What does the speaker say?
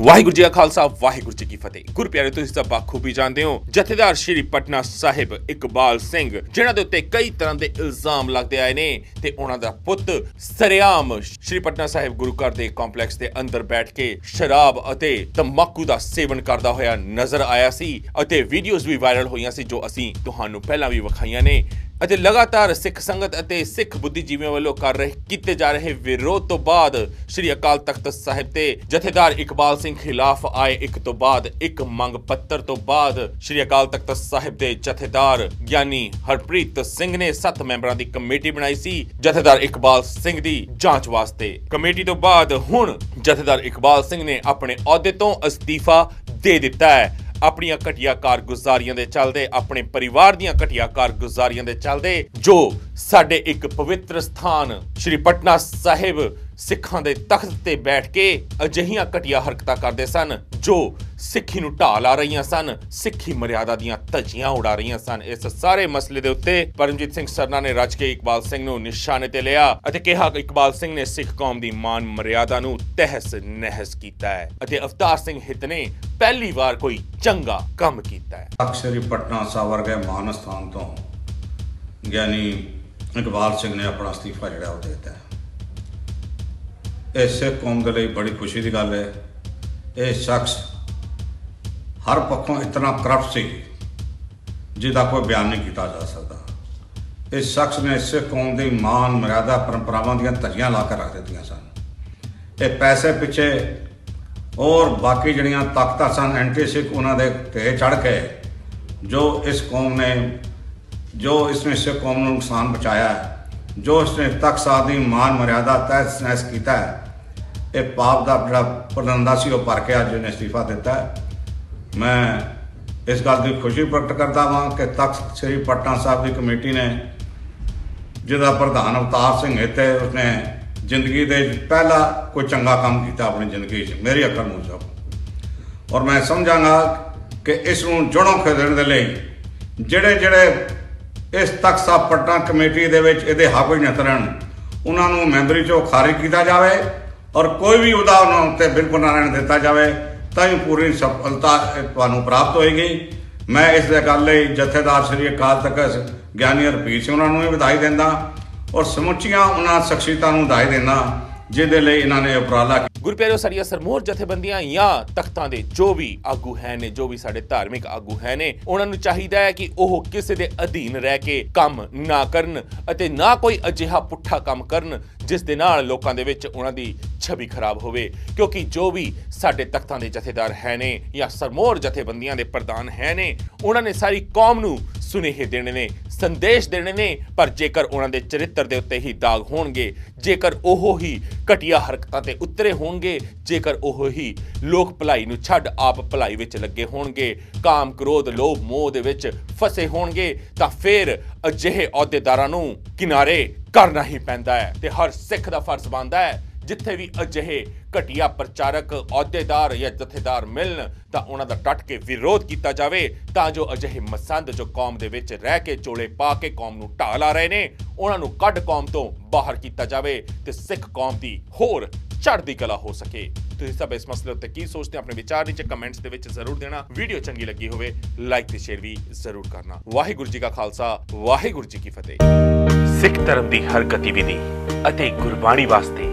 ਵਾਹਿਗੁਰੂ ਜੀ ਕਾ ਖਾਲਸਾ, ਵਾਹਿਗੁਰੂ ਜੀ ਕੀ ਫਤਿਹ। ਗੁਰਪਿਆਰੇ ਤੁਸੀਂ ਸਭ ਬਾਖੂਬੀ ਜਾਣਦੇ ਹੋ। ਜਥੇਦਾਰ ਸ਼੍ਰੀ ਪਟਨਾ ਸਾਹਿਬ ਇਕਬਾਲ ਸਿੰਘ, ਜਿਨ੍ਹਾਂ ਦੇ ਉੱਤੇ ਕਈ ਤਰ੍ਹਾਂ ਦੇ ਇਲਜ਼ਾਮ ਲੱਗਦੇ ਆਏ ਨੇ ਤੇ ਉਹਨਾਂ ਦਾ ਪੁੱਤ ਸਰਿਆਮ ਸ਼੍ਰੀ ਪਟਨਾ ਸਾਹਿਬ ਗੁਰੂ ਘਰ ਦੇ ਕੰਪਲੈਕਸ ਦੇ ਅੰਦਰ ਬੈਠ ਕੇ ਸ਼ਰਾਬ ਅਤੇ ਤੰਬਾਕੂ ਦਾ ਸੇਵਨ ਕਰਦਾ ਹੋਇਆ ਨਜ਼ਰ ਆਇਆ ਸੀ ਅਤੇ ਵੀਡੀਓਜ਼ ਵੀ ਵਾਇਰਲ ਹੋਈਆਂ ਸੀ ਜੋ ਅਸੀਂ ਤੁਹਾਨੂੰ ਪਹਿਲਾਂ ਵੀ ਵਿਖਾਈਆਂ ਨੇ। ਅਤੇ ਲਗਾਤਾਰ ਸਿੱਖ ਸੰਗਤ ਅਤੇ ਸਿੱਖ ਬੁੱਧੀਜੀਵੀਆਂ ਵੱਲੋਂ ਕਰ ਰਹੇ ਕੀਤੇ ਜਾ ਰਹੇ ਵਿਰੋਧ ਤੋਂ ਬਾਅਦ ਸ੍ਰੀ ਅਕਾਲ ਤਖਤ ਸਾਹਿਬ ਤੇ ਜਥੇਦਾਰ ਇਕਬਾਲ ਸਿੰਘ ਖਿਲਾਫ ਆਏ ਇੱਕ ਤੋਂ ਬਾਅਦ ਇੱਕ ਮੰਗ ਪੱਤਰ ਤੋਂ ਬਾਅਦ ਸ੍ਰੀ ਅਕਾਲ ਤਖਤ ਸਾਹਿਬ ਦੇ ਜਥੇਦਾਰ ਗਿਆਨੀ ਹਰਪ੍ਰੀਤ ਸਿੰਘ ਨੇ 7 ਮੈਂਬਰਾਂ ਦੀ ਕਮੇਟੀ ਬਣਾਈ ਸੀ। ਜਥੇਦਾਰ ਇਕਬਾਲ ਸਿੰਘ ਦੀ ਜਾਂਚ ਵਾਸਤੇ। ਕਮੇਟੀ ਤੋਂ ਬਾਅਦ ਹੁਣ ਜਥੇਦਾਰ ਇਕਬਾਲ ਸਿੰਘ ਨੇ ਆਪਣੇ ਅਹੁਦੇ ਤੋਂ ਅਸਤੀਫਾ ਦੇ ਦਿੱਤਾ ਹੈ। ਆਪਣੀਆਂ ਘਟੀਆ ਕਾਰਗੁਜ਼ਾਰੀਆਂ ਦੇ ਚੱਲਦੇ, ਆਪਣੇ ਪਰਿਵਾਰ ਦੀਆਂ ਘਟੀਆ ਕਾਰਗੁਜ਼ਾਰੀਆਂ ਦੇ ਚੱਲਦੇ, ਜੋ ਸਾਡੇ ਇੱਕ ਪਵਿੱਤਰ ਸਥਾਨ, ਸ਼੍ਰੀ ਪਟਨਾ ਸਾਹਿਬ ਸਿੱਖਾਂ ਦੇ ਤਖਤ ਤੇ ਬੈਠ ਕੇ ਅਜਿਹੀਆਂ ਘਟੀਆ ਹਰਕਤਾਂ ਕਰਦੇ ਸਨ, ਜੋ ਸਿੱਖੀ ਨੂੰ ਢਾਹ ਲਾ ਰਹੀਆਂ ਸਨ, ਸਿੱਖੀ ਮਰਿਆਦਾ ਦੀਆਂ ਧੱਜੀਆਂ ਉਡਾ ਰਹੀਆਂ ਸਨ ਇਸ ਸਾਰੇ ਮਸਲੇ ਦੇ ਉੱਤੇ ਪਰਮਜੀਤ ਸਿੰਘ ਸਰਨਾ ਨੇ ਰੱਜ ਕੇ ਇਕਬਾਲ ਸਿੰਘ ਨੂੰ ਨਿਸ਼ਾਨੇ ਤੇ ਲਿਆ ਅਤੇ ਕਿਹਾ ਕਿ ਇਕਬਾਲ ਸਿੰਘ ਨੇ ਸਿੱਖ ਕੌਮ ਦੀ ਮਾਨ ਮਰਿਆਦਾ ਨੂੰ ਤਹਿਸ ਨਹਿਸ ਕੀਤਾ ਹੈ ਅਤੇ ਅਵਤਾਰ ਸਿੰਘ ਹਿੱਤ ਨੇ ਪਹਿਲੀ ਵਾਰ ਕੋਈ ਚੰਗਾ ਕੰਮ ਕੀਤਾ ਹੈ ਅਕਸਰੀ ਪਟਨਾ ਸਾਹਿਬ ਵਰਗੇ ਮਹਾਨ ਸਥਾਨ ਤੋਂ ਗਿਆਨੀ ਇਕਬਾਲ ਸਿੰਘ ਨੇ ਆਪਣਾ ਅਸਤੀਫਾ ਜਿਹੜਾ ਉਹ ਦੇ ਦਿੱਤਾ ਹੈ। ਇਹ ਸਿੱਖ ਕੌਮ ਦੇ ਲਈ ਬੜੀ ਖੁਸ਼ੀ ਦੀ ਗੱਲ ਹੈ। ਇਹ ਸ਼ਖਸ ਹਰ ਪੱਖੋਂ ਇਤਨਾ ਕਰਪਟ ਸੀ ਜਿਹਦਾ ਕੋਈ ਬਿਆਨ ਨਹੀਂ ਕੀਤਾ ਜਾ ਸਕਦਾ। ਇਸ ਸ਼ਖਸ ਨੇ ਸਿੱਖ ਕੌਮ ਦੀ ਮਾਨ, ਮਰਿਆਦਾ, ਪਰੰਪਰਾਵਾਂ ਦੀਆਂ ਧੱਜੀਆਂ ਲਾ ਕੇ ਰੱਖ ਦਿੱਤੀਆਂ ਸਨ। ਇਹ ਪੈਸੇ ਪਿੱਛੇ ਔਰ ਬਾਕੀ ਜਿਹੜੀਆਂ ਤਾਕਤਾਂ ਸਨ, ਐਂਟੀ ਸਿੱਖ ਉਹਨਾਂ ਦੇ ਤੇ ਚੜ ਕੇ ਜੋ ਇਸ ਕੌਮ ਨੇ ਜੋ ਇਸਨੇ ਸਿੱਖ ਕੌਮ ਨੂੰ ਨੁਕਸਾਨ ਪਹੁੰਚਾਇਆ ਹੈ ਜੋ ਉਸਨੇ ਤਖਤ ਸਾਹਿਬ ਦੀ ਮਾਨ ਮਰਿਆਦਾ ਤਹਿਸ ਨਹਿਸ ਕੀਤਾ ਹੈ, ਇਹ ਪਾਪ ਦਾ ਜਿਹੜਾ ਪਰਦੰਦਾ ਸੀ, ਉਹ ਭਰ ਕੇ ਅੱਜ ਉਹਨੇ ਅਸਤੀਫਾ ਦਿੱਤਾ ਹੈ। ਮੈਂ ਇਸ ਗੱਲ ਦੀ ਖੁਸ਼ੀ ਪ੍ਰਗਟ ਕਰਦਾ ਹਾਂ ਕਿ ਤਖਤ ਸ੍ਰੀ ਪਟਨਾ ਸਾਹਿਬ ਦੀ ਕਮੇਟੀ ਨੇ, ਜਿਹਦਾ ਪ੍ਰਧਾਨ ਅਵਤਾਰ ਸਿੰਘ ਇੱਥੇ, ਉਸਨੇ ਜ਼ਿੰਦਗੀ ਦੇ ਵਿੱਚ ਪਹਿਲਾ ਕੋਈ ਚੰਗਾ ਕੰਮ ਕੀਤਾ ਆਪਣੀ ਜ਼ਿੰਦਗੀ 'ਚ, ਮੇਰੀ ਅੱਖਰ ਮੁਜਬ ਔਰ ਮੈਂ ਸਮਝਾਂਗਾ ਕਿ ਇਸ ਨੂੰ ਜੜੋਂ ਖੇਡਣ ਦੇ ਲਈ ਜਿਹੜੇ ਜਿਹੜੇ ਇਸ ਤਖਤ ਸਾਹਿਬ ਪਟਨਾ ਕਮੇਟੀ ਦੇ ਵਿੱਚ ਇਹਦੇ ਹੱਕ ਵਿੱਚ ਉਹਨਾਂ ਨੂੰ ਮੈਂਬਰੀ ਚੋਂ ਖਾਰਿਜ ਕੀਤਾ ਜਾਵੇ ਔਰ ਕੋਈ ਵੀ ਉਹਦਾ ਉਹਨਾਂ ਉੱਤੇ ਬਿਲਕੁਲ ਨਾ ਰਹਿਣ ਦਿੱਤਾ ਜਾਵੇ, ਤਾਂ ਹੀ ਪੂਰੀ ਸਫਲਤਾ ਤੁਹਾਨੂੰ ਪ੍ਰਾਪਤ ਹੋਏਗੀ। ਮੈਂ ਇਸ ਦੇ ਗੱਲ ਲਈ ਜਥੇਦਾਰ ਸ੍ਰੀ ਅਕਾਲ ਤਖਤ ਗਿਆਨੀ ਹਰਪੀਰ ਸਿੰਘ ਉਹਨਾਂ ਨੂੰ ਵੀ ਵਧਾਈ ਦਿੰਦਾ ਔਰ ਸਮੁੱਚੀਆਂ ਉਹਨਾਂ ਸ਼ਖਸੀਅਤਾਂ ਨੂੰ ਵਧਾਈ ਦਿੰਦਾ। ਜਿਹਦੇ ਲਈ ਇਹਨਾਂ ਨੇ ਉਪਰਾਲਾ ਕੀਤਾ। ਗੁਰਪਿਆਰਿਓ ਸਾਡੀਆਂ ਸਰਮੋਰ ਜਥੇਬੰਦੀਆਂ ਜਾਂ ਤਖਤਾਂ ਦੇ ਜੋ ਵੀ ਆਗੂ ਹੈ ਨੇ, ਜੋ ਵੀ ਸਾਡੇ ਧਾਰਮਿਕ ਆਗੂ ਹੈ ਨੇ, ਉਹਨਾਂ ਨੂੰ ਚਾਹੀਦਾ ਹੈ ਕਿ ਉਹ ਕਿਸੇ ਦੇ ਅਧੀਨ ਰਹਿ ਕੇ ਕੰਮ ਨਾ ਕਰਨ ਅਤੇ ਨਾ ਕੋਈ ਅਜਿਹਾ ਪੁੱਠਾ ਕੰਮ ਕਰਨ ਜਿਸ ਦੇ ਨਾਲ ਲੋਕਾਂ ਦੇ ਵਿੱਚ ਉਹਨਾਂ ਦੀ ਛਵੀ ਖਰਾਬ ਹੋਵੇ। ਕਿਉਂਕਿ ਜੋ ਵੀ ਸਾਡੇ ਤਖਤਾਂ ਦੇ ਜਥੇਦਾਰ ਹੈ ਨੇ ਜਾਂ ਸਰਮੋਰ ਜਥੇਬੰਦੀਆਂ ਦੇ ਪ੍ਰਧਾਨ ਹੈ ਨੇ, ਉਹਨਾਂ ਨੇ ਸਾਰੀ ਕੌਮ ਨੂੰ ਸੁਨੇਹੇ ਦੇਣੇ ਨੇ, ਸੰਦੇਸ਼ ਦੇਣੇ ਨੇ, ਪਰ ਜੇਕਰ ਉਹਨਾਂ ਦੇ ਚਰਿੱਤਰ ਦੇ ਉੱਤੇ ਹੀ ਦਾਗ ਹੋਣਗੇ, ਜੇਕਰ ਉਹ ਹੀ ਘਟੀਆ ਹਰਕਤਾਂ ਤੇ ਉਤਰੇ ਹੋਣਗੇ, ਜੇਕਰ ਉਹ ਹੀ ਲੋਕ ਭਲਾਈ ਨੂੰ ਛੱਡ ਆਪ ਭਲਾਈ ਵਿੱਚ ਲੱਗੇ ਹੋਣਗੇ, ਕਾਮ ਕ੍ਰੋਧ, ਲੋਭ, ਮੋਹ ਦੇ ਵਿੱਚ ਫਸੇ ਹੋਣਗੇ, ਤਾਂ ਫਿਰ ਅਜਿਹੇ ਅਹੁਦੇਦਾਰਾਂ ਨੂੰ ਕਿਨਾਰੇ ਕਰਨਾ ਹੀ ਪੈਂਦਾ ਹੈ ਤੇ ਹਰ ਸਿੱਖ ਦਾ ਫਰਜ਼ ਬਣਦਾ ਹੈ ਜਿੱਥੇ ਵੀ ਅਜਿਹੇ ਘਟੀਆ ਪ੍ਰਚਾਰਕ, ਅਹੁਦੇਦਾਰ ਜਾਂ ਜਥੇਦਾਰ ਮਿਲਣ ਤਾਂ ਉਹਨਾਂ ਦਾ ਡਟ ਕੇ ਵਿਰੋਧ ਕੀਤਾ ਜਾਵੇ ਤਾਂ ਜੋ ਅਜਿਹੇ ਮਸੰਦ ਜੋ ਕੌਮ ਦੇ ਵਿੱਚ ਰਹਿ ਕੇ ਚੋਲੇ ਪਾ ਕੇ ਕੌਮ ਨੂੰ ਢਾਹ ਲਾ ਰਹੇ ਨੇ, ਉਹਨਾਂ ਨੂੰ ਕੱਢ ਕੌਮ ਤੋਂ ਬਾਹਰ ਕੀਤਾ ਜਾਵੇ ਤੇ ਸਿੱਖ ਕੌਮ ਦੀ ਹੋਰ ਚੜ੍ਹਦੀ ਕਲਾ ਹੋ ਸਕੇ। ਤੁਸੀਂ ਸਭ ਇਸ ਮਸਲੇ ਉੱਤੇ ਕੀ ਸੋਚਦੇ ਹੋ? ਆਪਣੇ ਵਿਚਾਰ ਨੀਚੇ ਕਮੈਂਟਸ ਦੇ ਵਿੱਚ ਜ਼ਰੂਰ ਦੇਣਾ। ਵੀਡੀਓ ਚੰਗੀ ਲੱਗੀ ਹੋਵੇ, ਲਾਈਕ ਤੇ ਸ਼ੇਅਰ ਵੀ ਜ਼ਰੂਰ ਕਰਨਾ। ਵਾਹਿਗੁਰੂ ਜੀ ਕਾ ਖਾਲਸਾ, ਵਾਹਿਗੁਰੂ ਜੀ ਕੀ ਫਤਿਹ। ਸਿੱਖ ਧਰਮ ਦੀ ਹਰ ਗਤੀਵਿਧੀ ਅਤੇ ਗੁਰਬਾਣੀ ਵਾਸਤੇ